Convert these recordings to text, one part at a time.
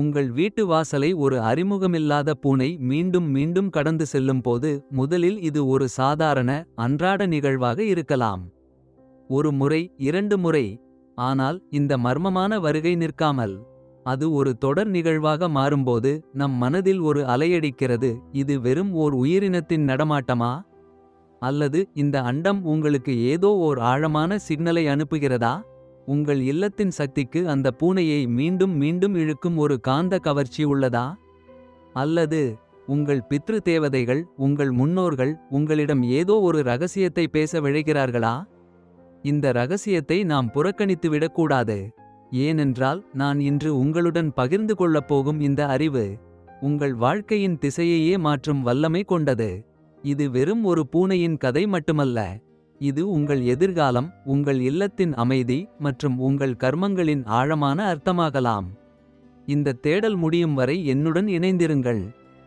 உங்கள் வீட்டு வாசலை ஒரு அறிமுகமில்லாத பூனை மீண்டும் மீண்டும் கடந்து செல்லும்போது முதலில் இது ஒரு சாதாரண அன்றாட நிகழ்வாக இருக்கலாம். ஒரு முறை இரண்டு முறை ஆனால் இந்த மர்மமான வருகை நிற்காமல். அது ஒரு தொடர் நிகழ்வாக மாறும்போது நம் மனதில் ஒரு அலையடிக்கிறது. இது வெறும் ஓர் உயிரினத்தின் நடமாட்டமா. அல்லது இந்த அண்டம் உங்களுக்கு ஏதோ ஓர் ஆழமான சிக்னலை அனுப்புகிறதா. உங்கள் இல்லத்தின் சக்திக்கு அந்த பூனையை மீண்டும் மீண்டும் இழுக்கும் ஒரு காந்த கவர்ச்சி உள்ளதா. அல்லது உங்கள் பித்ரு தேவதைகள் உங்கள் முன்னோர்கள் உங்களிடம் ஏதோ ஒரு ரகசியத்தை பேச விழைகிறார்களா. இந்த ரகசியத்தை நாம் புறக்கணித்துவிடக்கூடாது ஏனென்றால் நான் இன்று உங்களுடன் பகிர்ந்து கொள்ளப் போகும் இந்த அறிவு. உங்கள் வாழ்க்கையின் திசையையே மாற்றும் வல்லமை கொண்டது. இது வெறும் ஒரு பூனையின் கதை மட்டுமல்ல. இது உங்கள் எதிர்காலம் உங்கள் இல்லத்தின் அமைதி மற்றும் உங்கள் கர்மங்களின் ஆழமான அர்த்தமாகலாம். இந்த தேடல் முடியும் வரை என்னுடன் இணைந்திருங்கள்.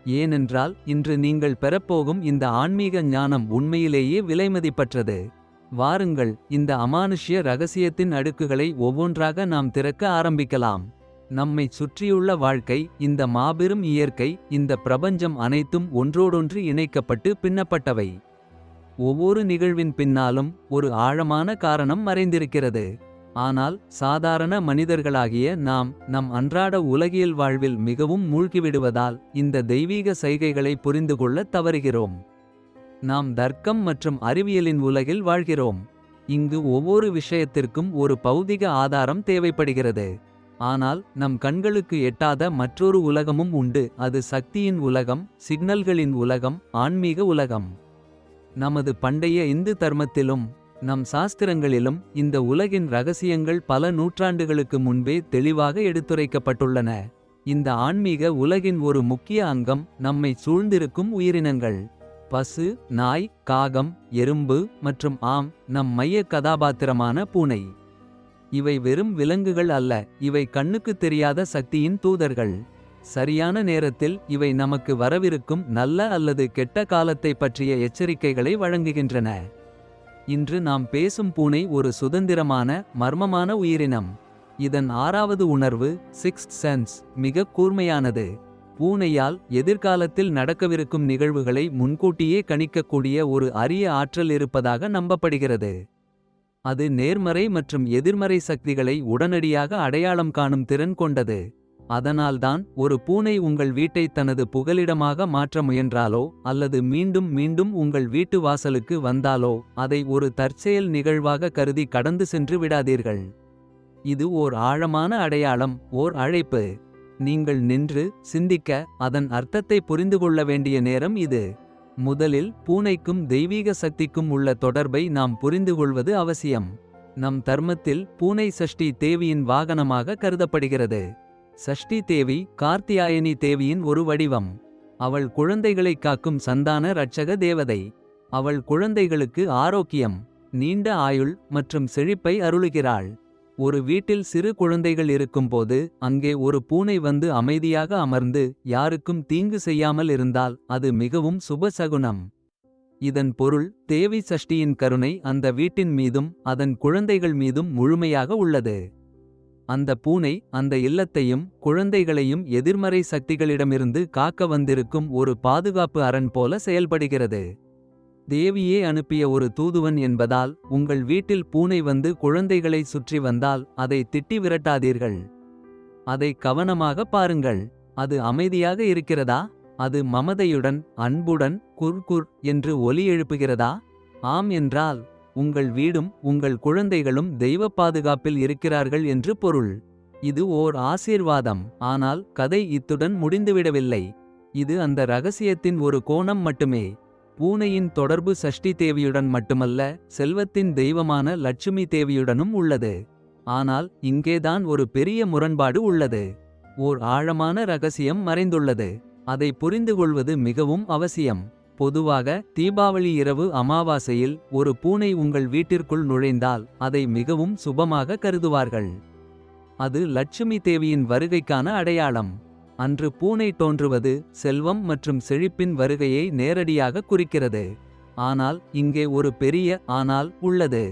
ஏனென்றால் இன்று நீங்கள் பெறப்போகும் இந்த ஆன்மீக ஞானம் உண்மையிலேயே விலைமதிப்பற்றது. வாருங்கள் இந்த அமானுஷ்ய ரகசியத்தின் அடுக்குகளை ஒவ்வொன்றாக நாம் திறக்க ஆரம்பிக்கலாம். நம்மைச் சுற்றியுள்ள வாழ்க்கை இந்த மாபெரும் இயற்கை இந்த பிரபஞ்சம் அனைத்தும் ஒன்றோடொன்று இணைக்கப்பட்டு பின்னப்பட்டவை. ஒவ்வொரு நிகழ்வின் பின்னாலும் ஒரு ஆழமான காரணம் மறைந்திருக்கிறது. ஆனால் சாதாரண மனிதர்களாகிய நாம் நம் அன்றாட உலகியல் வாழ்வில் மிகவும் மூழ்கிவிடுவதால் இந்த தெய்வீக சைகைகளை புரிந்துகொள்ளத் தவறுகிறோம். நாம் தர்க்கம் மற்றும் அறிவியலின் உலகில் வாழ்கிறோம். இங்கு ஒவ்வொரு விஷயத்திற்கும் ஒரு பௌதிக ஆதாரம் தேவைப்படுகிறது. ஆனால் நம் கண்களுக்கு எட்டாத மற்றொரு உலகமும் உண்டு அது சக்தியின் உலகம் சிக்னல்களின் உலகம் ஆன்மீக உலகம். நமது பண்டைய இந்து தர்மத்திலும் நம் சாஸ்திரங்களிலும் இந்த உலகின் ரகசியங்கள் பல நூற்றாண்டுகளுக்கு முன்பே தெளிவாக எடுத்துரைக்கப்பட்டுள்ளன. இந்த ஆன்மீக உலகின் ஒரு முக்கிய அங்கம் நம்மை சூழ்ந்திருக்கும் உயிரினங்கள். பசு நாய் காகம் எறும்பு மற்றும் ஆம் நம் மைய கதாபாத்திரமான பூனை. இவை வெறும் விலங்குகள் அல்ல இவை கண்ணுக்குத் தெரியாத சக்தியின் தூதர்கள். சரியான நேரத்தில் இவை நமக்கு வரவிருக்கும் நல்ல அல்லது கெட்ட காலத்தை பற்றிய எச்சரிக்கைகளை வழங்குகின்றன. இன்று நாம் பேசும் பூனை ஒரு சுதந்திரமான மர்மமான உயிரினம். இதன் ஆறாவது உணர்வு சிக்ஸ்த் சென்ஸ் மிகக் கூர்மையானது. பூனையால் எதிர்காலத்தில் நடக்கவிருக்கும் நிகழ்வுகளை முன்கூட்டியே கணிக்கக்கூடிய ஒரு அரிய ஆற்றல் இருப்பதாக நம்பப்படுகிறது. அது நேர்மறை மற்றும் எதிர்மறை சக்திகளை உடனடியாக அடையாளம் காணும் திறன் கொண்டது. அதனால்தான் ஒரு பூனை உங்கள் வீட்டை தனது புகலிடமாக மாற்ற முயன்றாலோ அல்லது மீண்டும் மீண்டும் உங்கள் வீட்டு வாசலுக்கு வந்தாலோ அதை ஒரு தற்செயல் நிகழ்வாக கருதி கடந்து சென்று விடாதீர்கள். இது ஓர் ஆழமான அடையாளம் ஓர் அழைப்பு. நீங்கள் நின்று சிந்திக்க அதன் அர்த்தத்தை புரிந்துகொள்ள வேண்டிய நேரம் இது. முதலில் பூனைக்கும் தெய்வீக சக்திக்கும் உள்ள தொடர்பை நாம் புரிந்து கொள்வது அவசியம். நம் தர்மத்தில் பூனை சஷ்டி தேவியின் வாகனமாக கருதப்படுகிறது. சஷ்டி தேவி கார்த்தியாயனி தேவியின் ஒரு வடிவம். அவள் குழந்தைகளைக் காக்கும் சந்தான இரட்சக தேவதை. அவள் குழந்தைகளுக்கு ஆரோக்கியம் நீண்ட ஆயுள் மற்றும் செழிப்பை அருளுகிறாள். ஒரு வீட்டில் சிறு குழந்தைகள் இருக்கும்போது அங்கே ஒரு பூனை வந்து அமைதியாக அமர்ந்து யாருக்கும் தீங்கு செய்யாமல் இருந்தால் அது மிகவும் சுபசகுனம். இதன் பொருள் தேவி சஷ்டியின் கருணை அந்த வீட்டின் மீதும் அதன் குழந்தைகள் மீதும் முழுமையாக உள்ளது. அந்த பூனை அந்த இல்லத்தையும் குழந்தைகளையும் எதிர்மறை சக்திகளிடமிருந்து காக்க வந்திருக்கும் ஒரு பாதுகாப்பு அரண் போல செயல்படுகிறது. தேவியே அனுப்பிய ஒரு தூதுவன் என்பதால் உங்கள் வீட்டில் பூனை வந்து குழந்தைகளை சுற்றி வந்தால் அதை திட்டி விரட்டாதீர்கள். அதை கவனமாக பாருங்கள் அது அமைதியாக இருக்கிறதா. அது மமதையுடன் அன்புடன் குர்குர் என்று ஒலி எழுப்புகிறதா. ஆம் என்றால் உங்கள் வீடும் உங்கள் குழந்தைகளும் தெய்வ பாதுகாப்பில் இருக்கிறார்கள் என்று பொருள். இது ஓர் ஆசீர்வாதம் ஆனால் கதை இத்துடன் முடிந்துவிடவில்லை. இது அந்த ரகசியத்தின் ஒரு கோணம் மட்டுமே. பூனையின் தொடர்பு சஷ்டி தேவியுடன் மட்டுமல்ல செல்வத்தின் தெய்வமான லட்சுமி தேவியுடனும் உள்ளது. ஆனால் இங்கேதான் ஒரு பெரிய முரண்பாடு உள்ளது. ஓர் ஆழமான ரகசியம் மறைந்துள்ளது. அதை புரிந்துகொள்வது மிகவும் அவசியம். பொதுவாக தீபாவளி இரவு அமாவாசையில் ஒரு பூனை உங்கள் வீட்டிற்குள் நுழைந்தால் அதை மிகவும் சுபமாக கருதுவார்கள். அது லட்சுமி தேவியின் வருகைக்கான அடையாளம். அன்று பூனை தோன்றுவது செல்வம் மற்றும் செழிப்பின் வருகையை நேரடியாக குறிக்கிறது. ஆனால் இங்கே ஒரு பெரிய ஆனால் உள்ளது.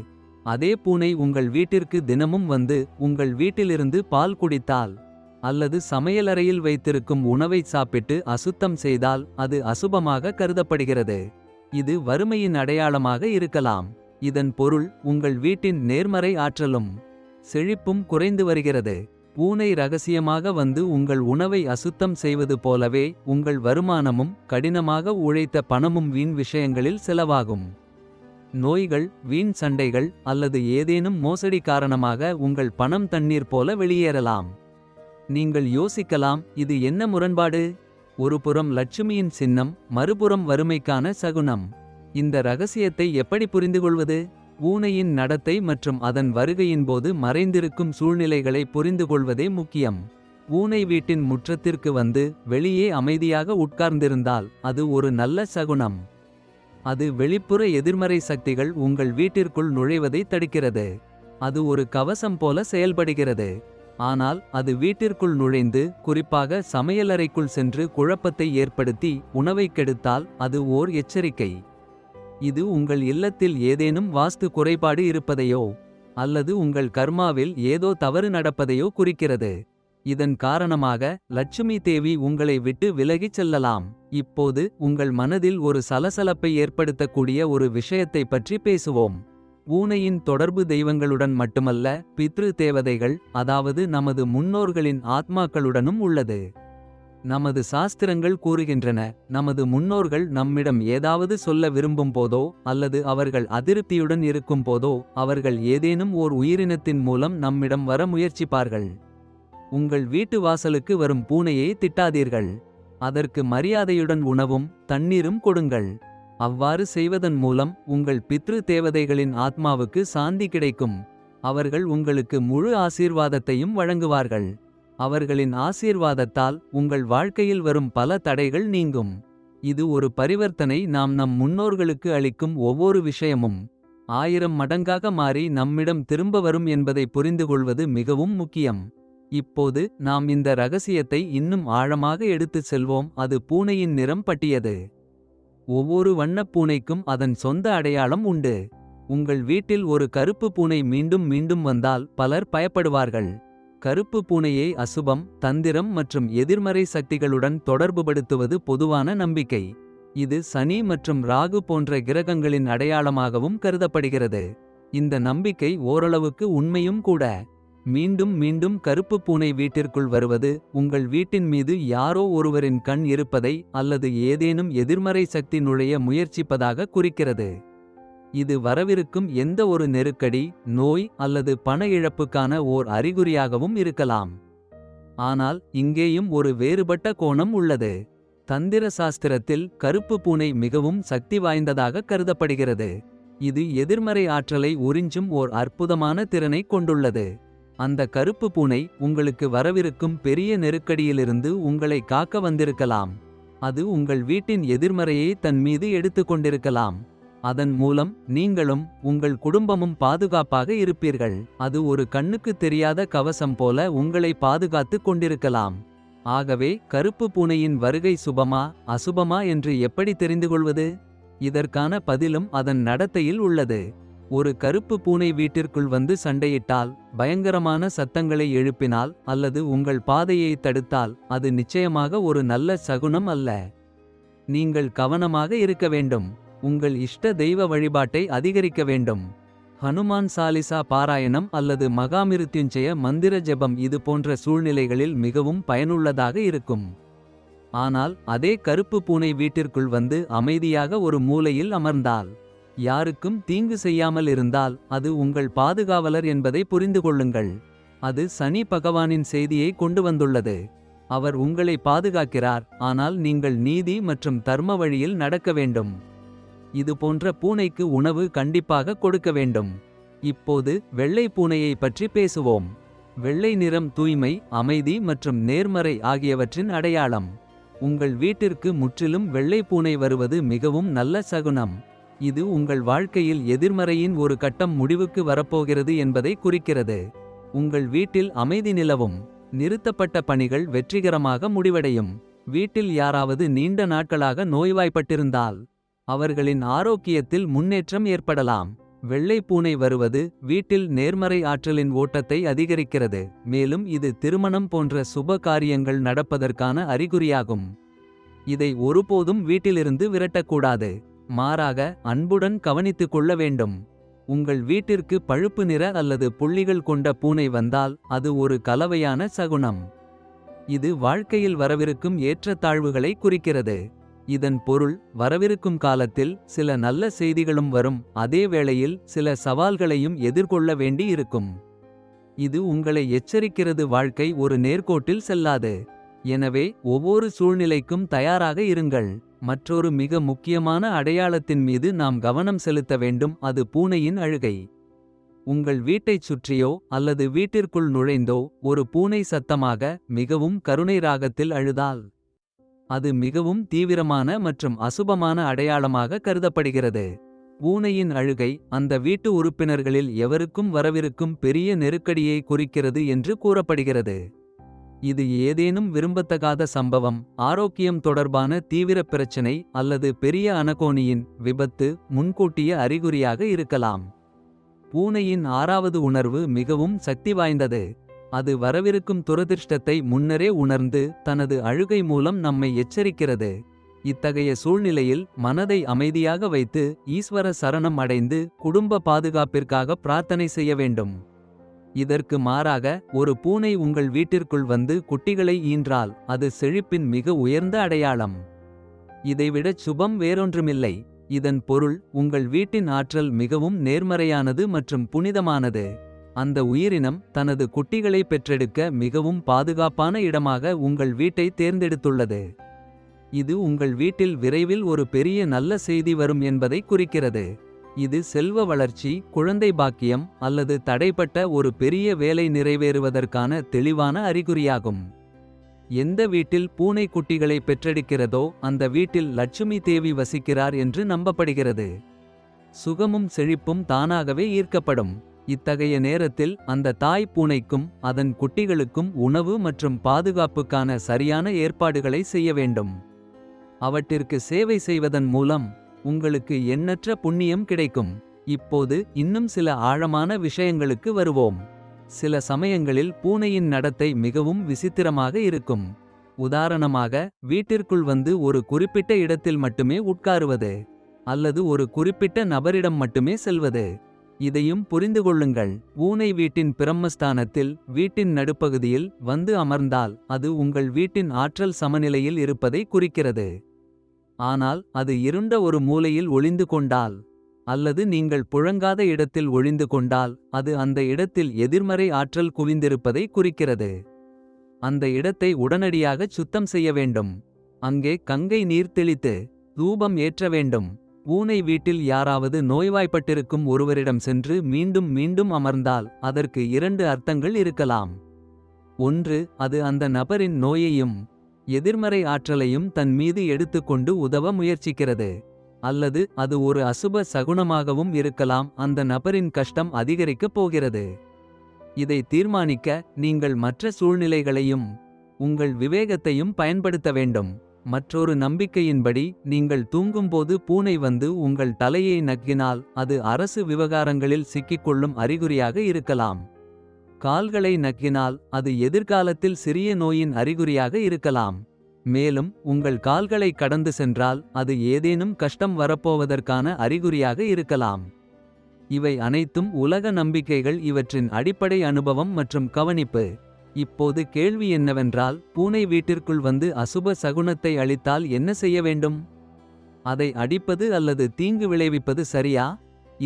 அதே பூனை உங்கள் வீட்டிற்கு தினமும் வந்து உங்கள் வீட்டிலிருந்து பால் குடித்தால். அல்லது சமையலறையில் வைத்திருக்கும் உணவை சாப்பிட்டு அசுத்தம் செய்தால் அது அசுபமாக கருதப்படுகிறது. இது வறுமையின் அடையாளமாக இருக்கலாம். இதன் பொருள் உங்கள் வீட்டின் நேர்மறை ஆற்றலும் செழிப்பும் குறைந்து வருகிறது. பூனை ரகசியமாக வந்து உங்கள் உணவை அசுத்தம் செய்வது போலவே உங்கள் வருமானமும் கடினமாக உழைத்த பணமும் வீண் விஷயங்களில் செலவாகும். நோய்கள் வீண் சண்டைகள் அல்லது ஏதேனும் மோசடி காரணமாக உங்கள் பணம் தண்ணீர் போல வெளியேறலாம். நீங்கள் யோசிக்கலாம் இது என்ன முரண்பாடு? ஒருபுறம் லட்சுமியின் சின்னம் மறுபுறம் வறுமைக்கான சகுனம். இந்த ரகசியத்தை எப்படி புரிந்துகொள்வது? ஊனையின் நடத்தை மற்றும் அதன் வருகையின் போது மறைந்திருக்கும் சூழ்நிலைகளை புரிந்துகொள்வதே முக்கியம். ஊனை வீட்டின் முற்றத்திற்கு வந்து வெளியே அமைதியாக உட்கார்ந்திருந்தால் அது ஒரு நல்ல சகுனம். அது வெளிப்புற எதிர்மறை சக்திகள் உங்கள் வீட்டிற்குள் நுழைவதை தடுக்கிறது. அது ஒரு கவசம் போல செயல்படுகிறது. ஆனால் அது வீட்டிற்குள் நுழைந்து குறிப்பாக சமையலறைக்குள் சென்று குழப்பத்தை ஏற்படுத்தி உணவைக் கெடுத்தால் அது ஓர் எச்சரிக்கை. இது உங்கள் இல்லத்தில் ஏதேனும் வாஸ்து குறைபாடு இருப்பதையோ அல்லது உங்கள் கர்மாவில் ஏதோ தவறு நடப்பதையோ குறிக்கிறது. இதன் காரணமாக லட்சுமி தேவி உங்களை விட்டு விலகிச் செல்லலாம். இப்போது உங்கள் மனதில் ஒரு சலசலப்பை ஏற்படுத்தக்கூடிய ஒரு விஷயத்தை பற்றி பேசுவோம். பூனையின் தொடர்பு தெய்வங்களுடன் மட்டுமல்ல பித்ரு தேவதைகள் அதாவது நமது முன்னோர்களின் ஆத்மாக்களுடனும் உள்ளது. நமது சாஸ்திரங்கள் கூறுகின்றன நமது முன்னோர்கள் நம்மிடம் ஏதாவது சொல்ல விரும்பும் போதோ அல்லது அவர்கள் அதிருப்தியுடன் இருக்கும் போதோ அவர்கள் ஏதேனும் ஓர் உயிரினத்தின் மூலம் நம்மிடம் வர முயற்சிப்பார்கள். உங்கள் வீட்டு வாசலுக்கு வரும் பூனையை திட்டாதீர்கள். அதற்கு மரியாதையுடன் உணவும் தண்ணீரும் கொடுங்கள். அவ்வாறு செய்வதன் மூலம் உங்கள் பித்ரு தேவதைகளின் ஆத்மாவுக்கு சாந்தி கிடைக்கும். அவர்கள் உங்களுக்கு முழு ஆசீர்வாதத்தையும் வழங்குவார்கள். அவர்களின் ஆசீர்வாதத்தால் உங்கள் வாழ்க்கையில் வரும் பல தடைகள் நீங்கும். இது ஒரு பரிவர்த்தனை நாம் நம் முன்னோர்களுக்கு அளிக்கும் ஒவ்வொரு விஷயமும். ஆயிரம் மடங்காக மாறி நம்மிடம் திரும்ப வரும் என்பதை புரிந்துகொள்வது மிகவும் முக்கியம். இப்போது நாம் இந்த ரகசியத்தை இன்னும் ஆழமாக எடுத்துச் செல்வோம். அது பூனையின் நிறம் பட்டியது. ஒவ்வொரு வண்ணப் பூனைக்கும் அதன் சொந்த அடையாளம் உண்டு. உங்கள் வீட்டில் ஒரு கருப்பு பூனை மீண்டும் மீண்டும் வந்தால் பலர் பயப்படுவார்கள். கருப்பு பூனையை அசுபம் தந்திரம் மற்றும் எதிர்மறை சக்திகளுடன் தொடர்புபடுத்துவது பொதுவான நம்பிக்கை. இது சனி மற்றும் ராகு போன்ற கிரகங்களின் அடையாளமாகவும் கருதப்படுகிறது. இந்த நம்பிக்கை ஓரளவுக்கு உண்மையும் கூட. மீண்டும் மீண்டும் கருப்பு பூனை வீட்டிற்குள் வருவது உங்கள் வீட்டின் மீது யாரோ ஒருவரின் கண் இருப்பதை அல்லது ஏதேனும் எதிர்மறை சக்தி நுழைய முயற்சிப்பதாக குறிக்கிறது. இது வரவிருக்கும் எந்த ஒரு நெருக்கடி நோய் அல்லது பண இழப்புக்கான ஓர் அறிகுறியாகவும் இருக்கலாம். ஆனால் இங்கேயும் ஒரு வேறுபட்ட கோணம் உள்ளது. தந்திர சாஸ்திரத்தில் கருப்பு பூனை மிகவும் சக்தி வாய்ந்ததாக கருதப்படுகிறது. இது எதிர்மறை ஆற்றலை உறிஞ்சும் ஓர் அற்புதமான திறனை கொண்டுள்ளது. அந்த கருப்பு பூனை உங்களுக்கு வரவிருக்கும் பெரிய நெருக்கடியிலிருந்து உங்களை காக்க வந்திருக்கலாம். அது உங்கள் வீட்டின் எதிர்மறையை தன் மீது எடுத்துக்கொண்டிருக்கலாம் அதன் மூலம் நீங்களும் உங்கள் குடும்பமும் பாதுகாப்பாக இருப்பீர்கள். அது ஒரு கண்ணுக்கு தெரியாத கவசம் போல உங்களை பாதுகாத்துக் கொண்டிருக்கலாம். ஆகவே கருப்பு பூனையின் வருகை சுபமா அசுபமா என்று எப்படி தெரிந்து கொள்வது? இதற்கான பதிலும் அதன் நடத்தையில் உள்ளது. ஒரு கருப்பு பூனை வீட்டிற்குள் வந்து சண்டையிட்டால் பயங்கரமான சத்தங்களை எழுப்பினால் அல்லது உங்கள் பாதையை தடுத்தால் அது நிச்சயமாக ஒரு நல்ல சகுனம் அல்ல. நீங்கள் கவனமாக இருக்க வேண்டும். உங்கள் இஷ்ட தெய்வ வழிபாட்டை அதிகரிக்க வேண்டும். ஹனுமான் சாலிசா பாராயணம் அல்லது மகாமிருத்யுஞ்சய மந்திர ஜெபம் இது போன்ற சூழ்நிலைகளில் மிகவும் பயனுள்ளதாக இருக்கும். ஆனால் அதே கருப்பு பூனை வீட்டிற்குள் வந்து அமைதியாக ஒரு மூலையில் அமர்ந்தால் யாருக்கும் தீங்கு செய்யாமல் இருந்தால் அது உங்கள் பாதுகாவலர் என்பதை புரிந்து கொள்ளுங்கள். அது சனி பகவானின் செய்தியை கொண்டு வந்துள்ளது. அவர் உங்களை பாதுகாக்கிறார் ஆனால் நீங்கள் நீதி மற்றும் தர்ம வழியில் நடக்க வேண்டும். இது போன்ற பூனைக்கு உணவு கண்டிப்பாக கொடுக்க வேண்டும். இப்போது வெள்ளை பூனையை பற்றி பேசுவோம். வெள்ளை நிறம் தூய்மை அமைதி மற்றும் நேர்மறை ஆகியவற்றின் அடையாளம். உங்கள் வீட்டிற்கு முற்றிலும் வெள்ளை பூனை வருவது மிகவும் நல்ல சகுனம். இது உங்கள் வாழ்க்கையில் எதிர்மறையின் ஒரு கட்டம் முடிவுக்கு வரப்போகிறது என்பதை குறிக்கிறது. உங்கள் வீட்டில் அமைதி நிலவும். நிறுத்தப்பட்ட பணிகள் வெற்றிகரமாக முடிவடையும். வீட்டில் யாராவது நீண்ட நாட்களாக நோய்வாய்ப்பட்டிருந்தால் அவர்களின் ஆரோக்கியத்தில் முன்னேற்றம் ஏற்படலாம். வெள்ளை பூனை வருவது வீட்டில் நேர்மறை ஆற்றலின் ஓட்டத்தை அதிகரிக்கிறது. மேலும் இது திருமணம் போன்ற சுப காரியங்கள் நடப்பதற்கான அறிகுறியாகும். இதை ஒருபோதும் வீட்டிலிருந்து விரட்டக்கூடாது. மாறாக அன்புடன் கவனித்துக் கொள்ள வேண்டும். உங்கள் வீட்டிற்கு பழுப்பு நிற அல்லது புள்ளிகள் கொண்ட பூனை வந்தால் அது ஒரு கலவையான சகுனம். இது வாழ்க்கையில் வரவிருக்கும் ஏற்றத்தாழ்வுகளை குறிக்கிறது. இதன் பொருள் வரவிருக்கும் காலத்தில் சில நல்ல செய்திகளும் வரும் அதே வேளையில் சில சவால்களையும் எதிர்கொள்ள வேண்டி இருக்கும். இது உங்களை எச்சரிக்கிறது வாழ்க்கை ஒரு நேர்கோட்டில் செல்லாது. எனவே ஒவ்வொரு சூழ்நிலைக்கும் தயாராக இருங்கள். மற்றொரு மிக முக்கியமான அடையாளத்தின் மீது நாம் கவனம் செலுத்த வேண்டும் அது பூனையின் அழுகை. உங்கள் வீட்டைச் சுற்றியோ அல்லது வீட்டிற்குள் நுழைந்தோ ஒரு பூனை சத்தமாக மிகவும் கருணை ராகத்தில் அழுதால் அது மிகவும் தீவிரமான மற்றும் அசுபமான அடையாளமாக கருதப்படுகிறது. பூனையின் அழுகை அந்த வீட்டு உறுப்பினர்களில் எவருக்கும் வரவிருக்கும் பெரிய நெருக்கடியை குறிக்கிறது என்று கூறப்படுகிறது. இது ஏதேனும் விரும்பத்தகாத சம்பவம் ஆரோக்கியம் தொடர்பான தீவிர பிரச்சினை அல்லது பெரிய அனகோணியின் விபத்து முன்கூட்டிய அறிகுறியாக இருக்கலாம். பூனையின் ஆறாவது உணர்வு மிகவும் சக்தி வாய்ந்தது. அது வரவிருக்கும் துரதிர்ஷ்டத்தை முன்னரே உணர்ந்து தனது அழுகை மூலம் நம்மை எச்சரிக்கிறது. இத்தகைய சூழ்நிலையில் மனதை அமைதியாக வைத்து ஈஸ்வர சரணம் அடைந்து குடும்ப பாதுகாப்பிற்காக பிரார்த்தனை செய்ய வேண்டும். இதற்கு மாறாக ஒரு பூனை உங்கள் வீட்டிற்குள் வந்து குட்டிகளை ஈன்றால் அது செழிப்பின் மிக உயர்ந்த அடையாளம். இதைவிடச் சுபம் வேறொன்றுமில்லை. இதன் பொருள் உங்கள் வீட்டின் ஆற்றல் மிகவும் நேர்மறையானது மற்றும் புனிதமானது. அந்த உயிரினம் தனது குட்டிகளை பெற்றெடுக்க மிகவும் பாதுகாப்பான இடமாக உங்கள் வீட்டை தேர்ந்தெடுத்துள்ளது. இது உங்கள் வீட்டில் விரைவில் ஒரு பெரிய நல்ல செய்தி வரும் என்பதை குறிக்கிறது. இது செல்வ வளர்ச்சி குழந்தை பாக்கியம் அல்லது தடைப்பட்ட ஒரு பெரிய வேலை நிறைவேறுவதற்கான தெளிவான அறிகுறியாகும். எந்த வீட்டில் பூனை குட்டிகளை பெற்றெடுக்கிறதோ அந்த வீட்டில் லட்சுமி தேவி வசிக்கிறார் என்று நம்பப்படுகிறது. சுகமும் செழிப்பும் தானாகவே ஈர்க்கப்படும். இத்தகைய நேரத்தில் அந்த தாய் பூனைக்கும் அதன் குட்டிகளுக்கும் உணவு மற்றும் பாதுகாப்புக்கான சரியான ஏற்பாடுகளை செய்ய வேண்டும். அவற்றிற்கு சேவை செய்வதன் மூலம் உங்களுக்கு எண்ணற்ற புண்ணியம் கிடைக்கும். இப்போது இன்னும் சில ஆழமான விஷயங்களுக்கு வருவோம். சில சமயங்களில் பூனையின் நடத்தை மிகவும் விசித்திரமாக இருக்கும். உதாரணமாக வீட்டிற்குள் வந்து ஒரு குறிப்பிட்ட இடத்தில் மட்டுமே உட்காருவது அல்லது ஒரு குறிப்பிட்ட நபரிடம் மட்டுமே செல்வது. இதையும் புரிந்து கொள்ளுங்கள். பூனை வீட்டின் பிரம்மஸ்தானத்தில் வீட்டின் நடுப்பகுதியில் வந்து அமர்ந்தால் அது உங்கள் வீட்டின் ஆற்றல் சமநிலையில் இருப்பதை குறிக்கிறது. ஆனால் அது இருண்ட ஒரு மூலையில் ஒளிந்து கொண்டால் அல்லது நீங்கள் புழங்காத இடத்தில் ஒளிந்து கொண்டால் அது அந்த இடத்தில் எதிர்மறை ஆற்றல் குவிந்திருப்பதை குறிக்கிறது. அந்த இடத்தை உடனடியாகச் சுத்தம் செய்ய வேண்டும். அங்கே கங்கை நீர் தெளித்து தூபம் ஏற்ற வேண்டும். பூனை வீட்டில் யாராவது நோய்வாய்ப்பட்டிருக்கும் ஒருவரிடம் சென்று மீண்டும் மீண்டும் அமர்ந்தால் அதற்கு இரண்டு அர்த்தங்கள் இருக்கலாம். ஒன்று அது அந்த நபரின் நோயையும் எதிர்மறை ஆற்றலையும் தன் மீது எடுத்துக்கொண்டு உதவ முயற்சிக்கிறது. அல்லது அது ஒரு அசுப சகுனமாகவும் இருக்கலாம் அந்த நபரின் கஷ்டம் அதிகரிக்கப் போகிறது. இதை தீர்மானிக்க நீங்கள் மற்ற சூழ்நிலைகளையும் உங்கள் விவேகத்தையும் பயன்படுத்த வேண்டும். மற்றொரு நம்பிக்கையின்படி நீங்கள் தூங்கும்போது பூனை வந்து உங்கள் தலையை நக்கினால் அது அரசு விவகாரங்களில் சிக்கிக்கொள்ளும் அறிகுறியாக இருக்கலாம். கால்களை நக்கினால் அது எதிர்காலத்தில் சிறிய நோயின் அறிகுறியாக இருக்கலாம். மேலும் உங்கள் கால்களை கடந்து சென்றால் அது ஏதேனும் கஷ்டம் வரப்போவதற்கான அறிகுறியாக இருக்கலாம். இவை அனைத்தும் உலக நம்பிக்கைகள் இவற்றின் அடிப்படை அனுபவம் மற்றும் கவனிப்பு. இப்போது கேள்வி என்னவென்றால் பூனை வீட்டிற்குள் வந்து அசுப சகுனத்தை அளித்தால் என்ன செய்ய வேண்டும்? அதை அடிப்பது அல்லது தீங்கு விளைவிப்பது சரியா?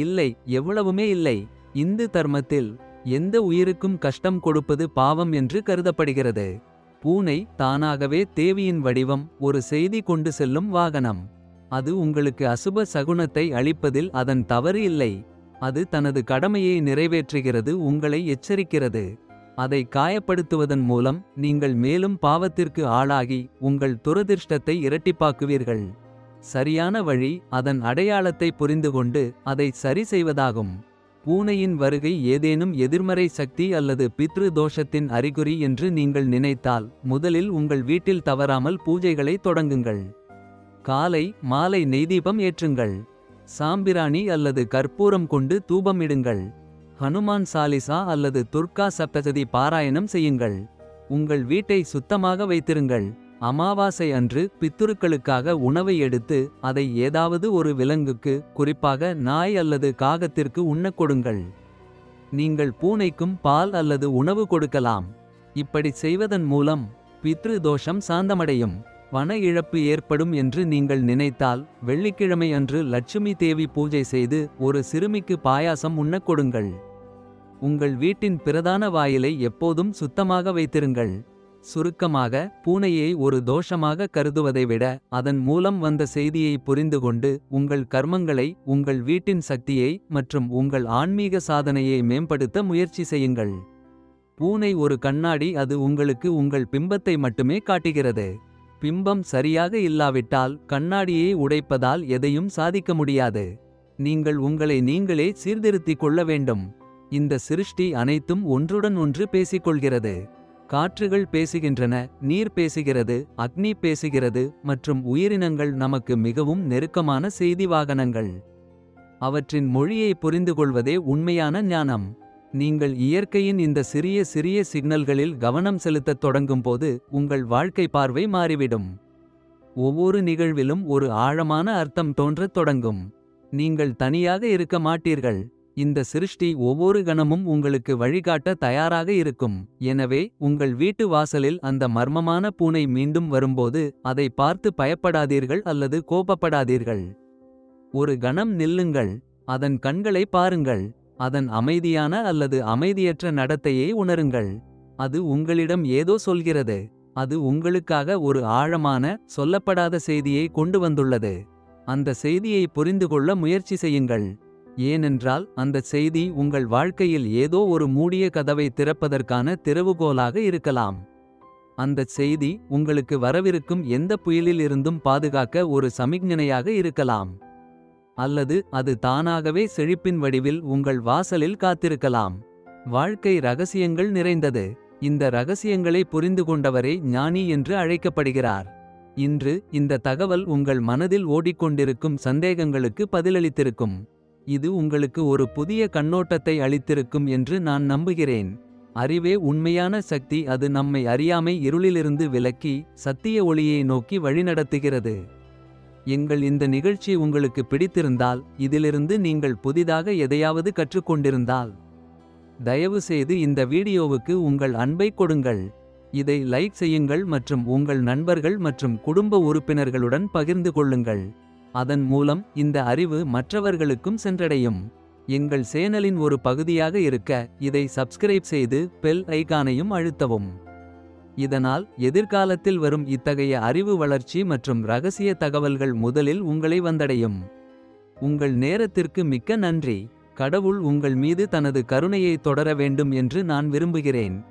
இல்லை எவ்வளவுமே இல்லை. இந்து தர்மத்தில் எந்த உயிருக்கும் கஷ்டம் கொடுப்பது பாவம் என்று கருதப்படுகிறது. பூனை தானாகவே தேவியின் வடிவம் ஒரு செய்தி கொண்டு செல்லும் வாகனம். அது உங்களுக்கு அசுப சகுனத்தை அளிப்பதில் அதன் தவறு இல்லை. அது தனது கடமையை நிறைவேற்றுகிறது உங்களை எச்சரிக்கிறது. அதை காயப்படுத்துவதன் மூலம் நீங்கள் மேலும் பாவத்திற்கு ஆளாகி உங்கள் துரதிர்ஷ்டத்தை இரட்டிப்பாக்குவீர்கள். சரியான வழி அதன் அடையாளத்தை புரிந்துகொண்டு அதை சரி செய்வதாகும். பூனையின் வருகை ஏதேனும் எதிர்மறை சக்தி அல்லது பித்ரு தோஷத்தின் அறிகுறி என்று நீங்கள் நினைத்தால் முதலில் உங்கள் வீட்டில் தவறாமல் பூஜைகளை தொடங்குங்கள். காலை மாலை நெய்தீபம் ஏற்றுங்கள். சாம்பிராணி அல்லது கற்பூரம் கொண்டு தூபமிடுங்கள். ஹனுமான் சாலிசா அல்லது துர்கா சப்ததி பாராயணம் செய்யுங்கள். உங்கள் வீட்டை சுத்தமாக வைத்திருங்கள். அமாவாசை அன்று பித்துருக்களுக்காக உணவை எடுத்து அதை ஏதாவது ஒரு விலங்குக்கு குறிப்பாக நாய் அல்லது காகத்திற்கு உண்ணக் கொடுங்கள். நீங்கள் பூனைக்கும் பால் அல்லது உணவு கொடுக்கலாம். இப்படி செய்வதன் மூலம் பித்ரு தோஷம் சாந்தமடையும். வன இழப்பு ஏற்படும் என்று நீங்கள் நினைத்தால் வெள்ளிக்கிழமை அன்று லட்சுமி தேவி பூஜை செய்து ஒரு சிறுமிக்கு பாயாசம் உண்ணக் கொடுங்கள். உங்கள் வீட்டின் பிரதான வாயிலை எப்போதும் சுத்தமாக வைத்திருங்கள். சுருக்கமாக பூனையை ஒரு தோஷமாக கருதுவதை விட அதன் மூலம் வந்த செய்தியை புரிந்துகொண்டு உங்கள் கர்மங்களை உங்கள் வீட்டின் சக்தியை மற்றும் உங்கள் ஆன்மீக சாதனையை மேம்படுத்த முயற்சி செய்யுங்கள். பூனை ஒரு கண்ணாடி அது உங்களுக்கு உங்கள் பிம்பத்தை மட்டுமே காட்டுகிறது. பிம்பம் சரியாக இல்லாவிட்டால் கண்ணாடியை உடைப்பதால் எதையும் சாதிக்க முடியாது. நீங்கள் உங்களை நீங்களே சீர்திருத்திக் கொள்ள வேண்டும். இந்த சிருஷ்டி அனைத்தும் ஒன்றுடன் ஒன்று பேசிக்கொள்கிறது காற்றுகள் பேசுகின்றன நீர் பேசுகிறது அக்னி பேசுகிறது மற்றும் உயிரினங்கள் நமக்கு மிகவும் நெருக்கமான செய்தி வாகனங்கள். அவற்றின் மொழியை புரிந்துகொள்வதே உண்மையான ஞானம். நீங்கள் இயற்கையின் இந்த சிறிய சிறிய சிக்னல்களில் கவனம் செலுத்தத் தொடங்கும்போது உங்கள் வாழ்க்கை பார்வை மாறிவிடும். ஒவ்வொரு நிகழ்விலும் ஒரு ஆழமான அர்த்தம் தோன்றத் தொடங்கும். நீங்கள் தனியாக இருக்க மாட்டீர்கள். இந்த சிருஷ்டி ஒவ்வொரு கணமும் உங்களுக்கு வழிகாட்ட தயாராக இருக்கும். எனவே உங்கள் வீட்டு வாசலில் அந்த மர்மமான பூனை மீண்டும் வரும்போது அதை பார்த்து பயப்படாதீர்கள் அல்லது கோபப்படாதீர்கள். ஒரு கணம் நில்லுங்கள் அதன் கண்களை பாருங்கள் அதன் அமைதியான அல்லது அமைதியற்ற நடத்தையை உணருங்கள். அது உங்களிடம் ஏதோ சொல்கிறது அது உங்களுக்காக ஒரு ஆழமான சொல்லப்படாத செய்தியை கொண்டு வந்துள்ளது. அந்த செய்தியை புரிந்துகொள்ள முயற்சி செய்யுங்கள். ஏனென்றால் அந்த செய்தி உங்கள் வாழ்க்கையில் ஏதோ ஒரு மூடிய கதவை திறப்பதற்கான திறவுகோலாக இருக்கலாம். அந்தச் செய்தி உங்களுக்கு வரவிருக்கும் எந்த புயலில் இருந்தும் பாதுகாக்க ஒரு சமிக்ஞனையாக இருக்கலாம். அல்லது அது தானாகவே செழிப்பின் வடிவில் உங்கள் வாசலில் காத்திருக்கலாம். வாழ்க்கை ரகசியங்கள் நிறைந்தது. இந்த ரகசியங்களை புரிந்து கொண்டவரே ஞானி என்று அழைக்கப்படுகிறார். இன்று இந்த தகவல் உங்கள் மனதில் ஓடிக்கொண்டிருக்கும் சந்தேகங்களுக்கு பதிலளித்திருக்கும். இது உங்களுக்கு ஒரு புதிய கண்ணோட்டத்தை அளித்திருக்கும் என்று நான் நம்புகிறேன். அறிவே உண்மையான சக்தி அது நம்மை அறியாமை இருளிலிருந்து விலக்கி சத்திய ஒளியை நோக்கி வழிநடத்துகிறது. எங்கள் இந்த நிகழ்ச்சி உங்களுக்கு பிடித்திருந்தால் இதிலிருந்து நீங்கள் புதிதாக எதையாவது கற்றுக்கொண்டிருந்தால். தயவு செய்து இந்த வீடியோவுக்கு உங்கள் அன்பை கொடுங்கள். இதை லைக் செய்யுங்கள் மற்றும் உங்கள் நண்பர்கள் மற்றும் குடும்ப உறுப்பினர்களுடன் பகிர்ந்து கொள்ளுங்கள். அதன் மூலம் இந்த அறிவு மற்றவர்களுக்கும் சென்றடையும். எங்கள் சேனலின் ஒரு பகுதியாக இருக்க இதை சப்ஸ்கிரைப் செய்து பெல் ஐகானையும் அழுத்தவும். இதனால் எதிர்காலத்தில் வரும் இத்தகைய அறிவு வளர்ச்சி மற்றும் ரகசிய தகவல்கள் முதலில் உங்களை வந்தடையும். உங்கள் நேரத்திற்கு மிக்க நன்றி. கடவுள் உங்கள் மீது தனது கருணையை தொடர வேண்டும் என்று நான் விரும்புகிறேன்.